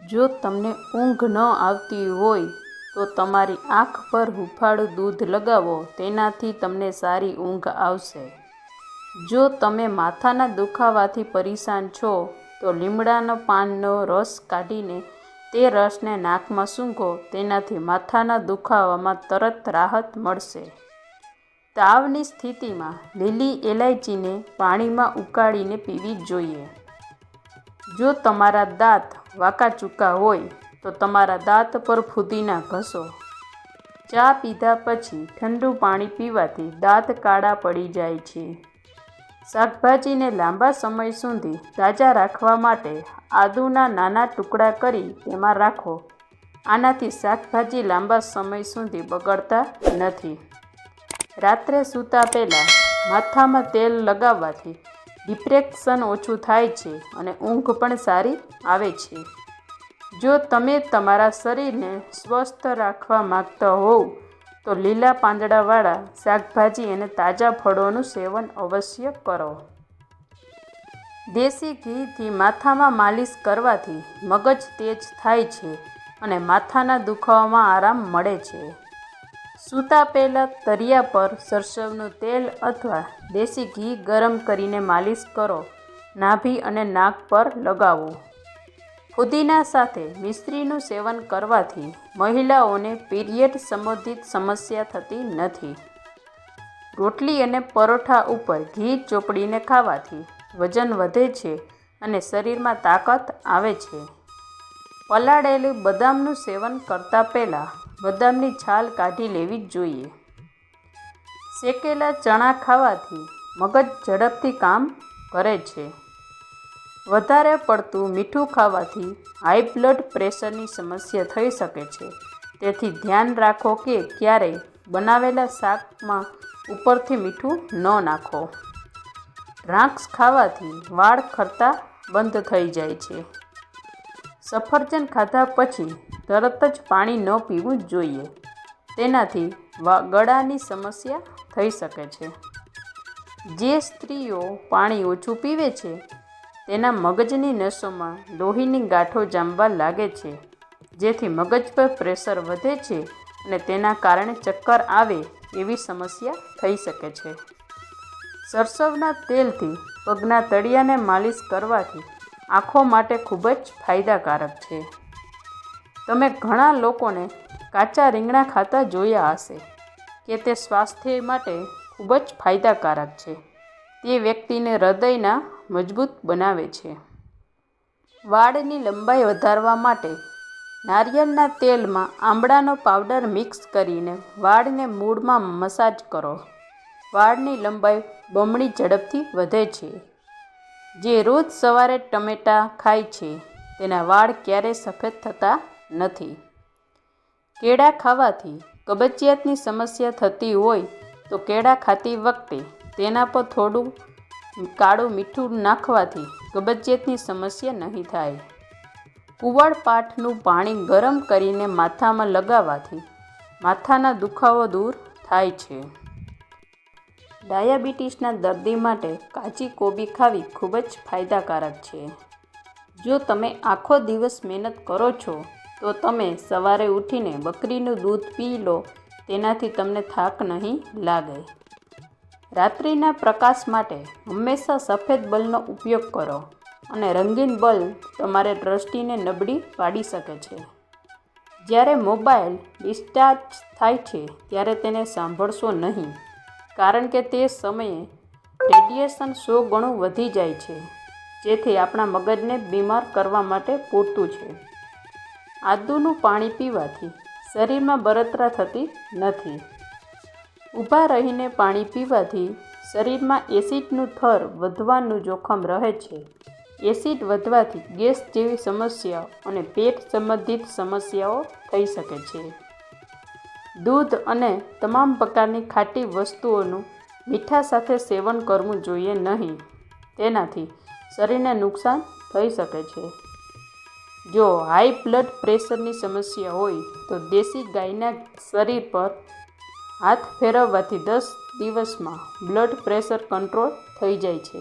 જો તમને ઊંઘ ન આવતી હોય, તો તમારી આંખ પર હૂંફાળું દૂધ લગાવો, તેનાથી તમને સારી ઊંઘ આવશે. જો તમે માથાના દુખાવાથી પરેશાન છો, તો લીમડાના પાનનો રસ કાઢીને તે રસને નાકમાં સૂંઘો, તેનાથી માથાના દુખાવામાં તરત રાહત મળશે. તાવની સ્થિતિમાં લીલી એલાયચીને પાણીમાં ઉકાળીને પીવી જોઈએ. જો તમારા દાંત વાંકાચૂકા હોય તો તમારા દાંત પર ફુદીના ઘસો. ચા પીધા પછી ઠંડુ પાણી પીવાથી દાંત કાળા પડી જાય છે. શાકભાજીને લાંબા સમય સુધી તાજા રાખવા માટે આદુના નાના ટુકડા કરી તેમાં રાખો. આનાથી શાકભાજી લાંબા સમય સુધી બગડતા નથી. રાત્રે સૂતા પહેલાં માથામાં તેલ લગાવવાથી ડિપ્રેક્શન ઓછું થાય છે અને ઊંઘ પણ સારી આવે છે. જો તમે તમારા શરીરને સ્વસ્થ રાખવા માગતા હોવ, તો લીલા પાંદડાવાળા શાકભાજી અને તાજા ફળોનું સેવન અવશ્ય કરો. દેશી ઘીથી માથામાં માલિશ કરવાથી મગજ તેજ થાય છે અને માથાના દુખાવામાં આરામ મળે છે. સૂતા પહેલાં તરિયા પર સરસવનું તેલ અથવા દેશી ઘી ગરમ કરીને માલિશ કરો. નાભી અને નાક પર લગાવો. ફુદીના સાથે મિશ્રીનું સેવન કરવાથી મહિલાઓને પીરિયડ સંબંધિત સમસ્યા થતી નથી. રોટલી અને પરોઠા ઉપર ઘી ચોપડીને ખાવાથી વજન વધે છે અને શરીરમાં તાકાત આવે છે. પલાળેલું બદામનું સેવન કરતાં પહેલાં બદામની છાલ કાઢી લેવી જ જોઈએ. શેકેલા ચણા ખાવાથી મગજ ઝડપથી કામ કરે છે. વધારે પડતું મીઠું ખાવાથી હાઈ બ્લડ પ્રેશરની સમસ્યા થઈ શકે છે. તેથી ધ્યાન રાખો કે ક્યારે બનાવેલા શાકમાં ઉપરથી મીઠું ન નાખો. દ્રાક્ષ ખાવાથી વાળ ખરતા બંધ થઈ જાય છે. સફરજન ખાધા પછી તરત જ પાણી ન પીવું જોઈએ. તેનાથી ગળાની સમસ્યા થઈ શકે છે. જે સ્ત્રીઓ પાણી ઓછું પીવે છે, તેના મગજની નસોમાં લોહીની ગાંઠો જામવા લાગે છે, જેથી મગજ પર પ્રેશર વધે છે અને તેના કારણે ચક્કર આવે એવી સમસ્યા થઈ શકે છે. સરસવના તેલથી પગના તળિયાને માલિશ કરવાથી આંખો માટે ખૂબ જ ફાયદાકારક છે. તમે ઘણા લોકોને કાચા રીંગણા ખાતા જોયા હશે કે તે સ્વાસ્થ્ય માટે ખૂબ જ ફાયદાકારક છે. તે વ્યક્તિને હૃદયના મજબૂત બનાવે છે. વાળની લંબાઈ વધારવા માટે નારિયેળના તેલમાં આંબળાનો પાવડર મિક્સ કરીને વાળને મૂળમાં મસાજ કરો. વાળની લંબાઈ બમણી ઝડપથી વધે છે. જે રોજ સવારે ટમેટાં ખાય છે, તેના વાળ ક્યારેય સફેદ થતા નથી. કેળા ખાવાથી કબજિયાતની સમસ્યા થતી હોય તો કેળા ખાતી વખતે તેના પર થોડું કાળું મીઠું નાખવાથી કબજિયાતની સમસ્યા નહીં થાય. કુવાળપાઠનું પાણી ગરમ કરીને માથામાં લગાવવાથી માથાના દુખાવો દૂર થાય છે. ડાયાબિટીસના દર્દી માટે કાચી કોબી ખાવી ખૂબ જ ફાયદાકારક છે. જો તમે આખો દિવસ મહેનત કરો છો તો તમે સવારે ઉઠીને બકરીનું દૂધ પી લો, તેનાથી તમને થાક નહીં લાગે. રાત્રિના પ્રકાશ માટે હંમેશા સફેદ બલ્બનો ઉપયોગ કરો અને રંગીન બલ્બ તમારે દ્રષ્ટિને નબળી પાડી શકે છે. જ્યારે મોબાઈલ ડિસ્ચાર્જ થાય છે, ત્યારે તેને સાંભળશો નહીં, કારણ કે તે સમયે રેડિયેશન સો ગણું વધી જાય છે, જેથી આપણા મગજને બીમાર કરવા માટે પૂરતું છે. આદુનું પાણી પીવાથી શરીરમાં બળતરા થતી નથી. ઊભા રહીને પાણી પીવાથી શરીરમાં એસિડનું થર વધવાનું જોખમ રહે છે. એસિડ વધવાથી ગેસ જેવી સમસ્યાઓ અને પેટ સંબંધિત સમસ્યાઓ થઈ શકે છે. દૂધ અને તમામ પ્રકારની ખાટી વસ્તુઓનું મીઠા સાથે સેવન કરવું જોઈએ નહીં. તેનાથી શરીરને નુકસાન થઈ શકે છે. જો હાઈ બ્લડ પ્રેશરની સમસ્યા હોય તો દેશી ગાયના શરીર પર હાથ ફેરવવાથી દસ દિવસમાં બ્લડ પ્રેશર કંટ્રોલ થઈ જાય છે.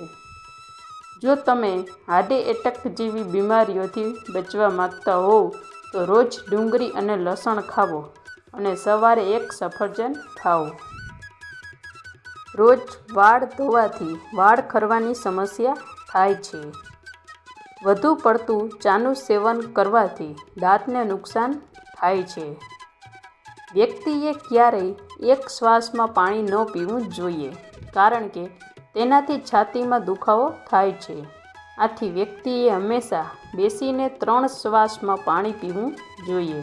જો તમે હાર્ડે એટેક જેવી બીમારીઓથી બચવા માંગતા હોવ, તો રોજ ડુંગળી અને લસણ ખાવો અને સવારે એક સફરજન ખાઓ. રોજ વાળ ધોવાથી વાળ ખરવાની સમસ્યા થાય છે. વધુ પડતું ચાનું સેવન કરવાથી દાંતને નુકસાન થાય છે. વ્યક્તિએ ક્યારેય એક શ્વાસમાં પાણી ન પીવું જોઈએ, કારણ કે તેનાથી છાતીમાં દુખાવો થાય છે. આથી વ્યક્તિએ હંમેશા બેસીને ત્રણ શ્વાસમાં પાણી પીવું જોઈએ.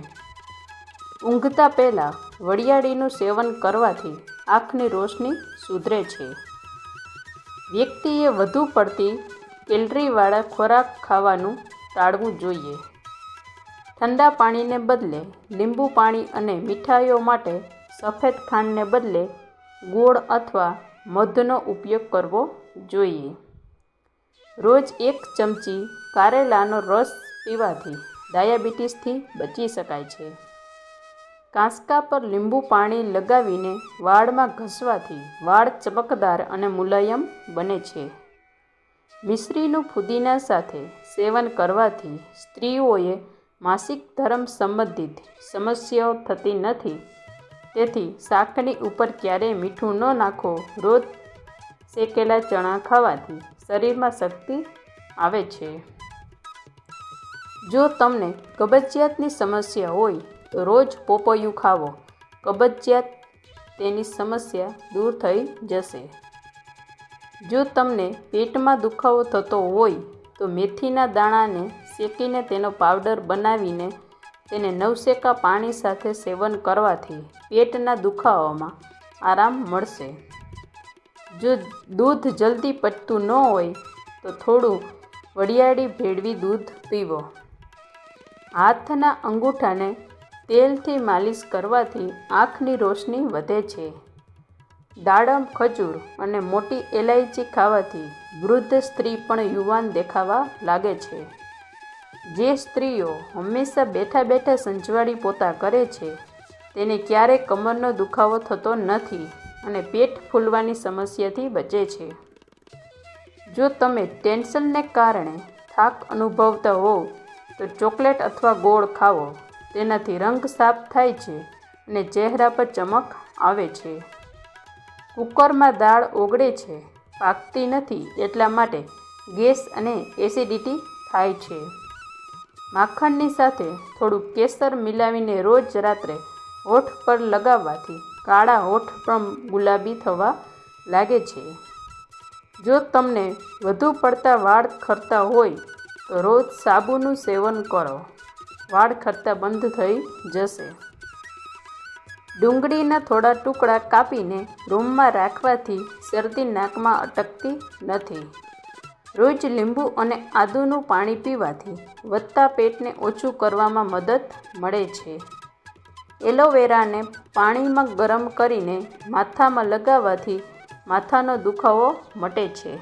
ઊંઘતા પહેલાં વડિયાળીનું સેવન કરવાથી આંખની રોશની સુધરે છે. વ્યક્તિએ વધુ પડતી કેલરીવાળા ખોરાક ખાવાનું ટાળવું જોઈએ. ઠંડા પાણીને બદલે લીંબુ પાણી અને મીઠાઈઓ માટે સફેદ ખાંડને બદલે ગોળ અથવા મધનો ઉપયોગ કરવો જોઈએ. રોજ એક ચમચી કારેલાનો રસ પીવાથી ડાયાબિટીસથી બચી શકાય છે. કાંસકા પર લીંબુ પાણી લગાવીને વાળમાં ઘસવાથી વાળ ચમકદાર અને મુલાયમ બને છે. મિશ્રીનું ફુદીના સાથે સેવન કરવાથી સ્ત્રીઓએ માસિક ધર્મ સંબંધિત સમસ્યાઓ થતી નથી. તેથી શાકની ઉપર ક્યારેય મીઠું ન નાખો. રોજ શેકેલા ચણા ખાવાથી શરીરમાં શક્તિ આવે છે. જો તમને કબજિયાતની સમસ્યા હોય, તો રોજ પોપૈયું ખાવો. કબજિયાત તેની સમસ્યા દૂર થઈ જશે. જો તમને પેટમાં દુખાવો થતો હોય, તો મેથીના દાણાને શેકીને તેનો પાવડર બનાવીને તેને નવશેકા પાણી સાથે સેવન કરવાથી પેટના દુખાવામાં આરામ મળશે. જો દૂધ જલ્દી પચતું ન હોય, તો થોડું વડિયાળી ભેળવી દૂધ પીવો. હાથના અંગૂઠાને તેલથી માલિશ કરવાથી આંખની રોશની વધે છે. દાડમ, ખજૂર અને મોટી એલાયચી ખાવાથી વૃદ્ધ સ્ત્રી પણ યુવાન દેખાવા લાગે છે. જે સ્ત્રીઓ હંમેશા બેઠા બેઠા સંજવાળી પોતા કરે છે, તેને ક્યારેય કમરનો દુખાવો થતો નથી અને પેટ ફૂલવાની સમસ્યાથી બચે છે. જો તમે ટેન્શનને કારણે થાક અનુભવતા હોવ, તો ચોકલેટ અથવા ગોળ ખાવો તેનાથી રંગ સાફ થાય છે અને ચહેરા પર ચમક આવે છે. કુકરમાં દાળ ઓગળે છે, પાકતી નથી એટલા માટે ગેસ અને એસિડિટી થાય છે. માખણની સાથે થોડું કેસર મિલાવીને રોજ રાત્રે હોઠ પર લગાવવાથી કાળા હોઠ પણ ગુલાબી થવા લાગે છે. જો તમને વધુ પડતા વાળ ખરતા હોય, તો રોજ સાબુનું સેવન કરો. વાળ ખરતા બંધ થઈ જશે. ડુંગળીના થોડા ટુકડા કાપીને રૂમમાં રાખવાથી શરદી નાકમાં અટકતી નથી. રોજ લીંબુ અને આદુનું પાણી પીવાથી વધતા પેટને ઓછું કરવામાં મદદ મળે છે. એલોવેરાને પાણીમાં ગરમ કરીને માથામાં લગાવવાથી માથાનો દુખાવો મટે છે.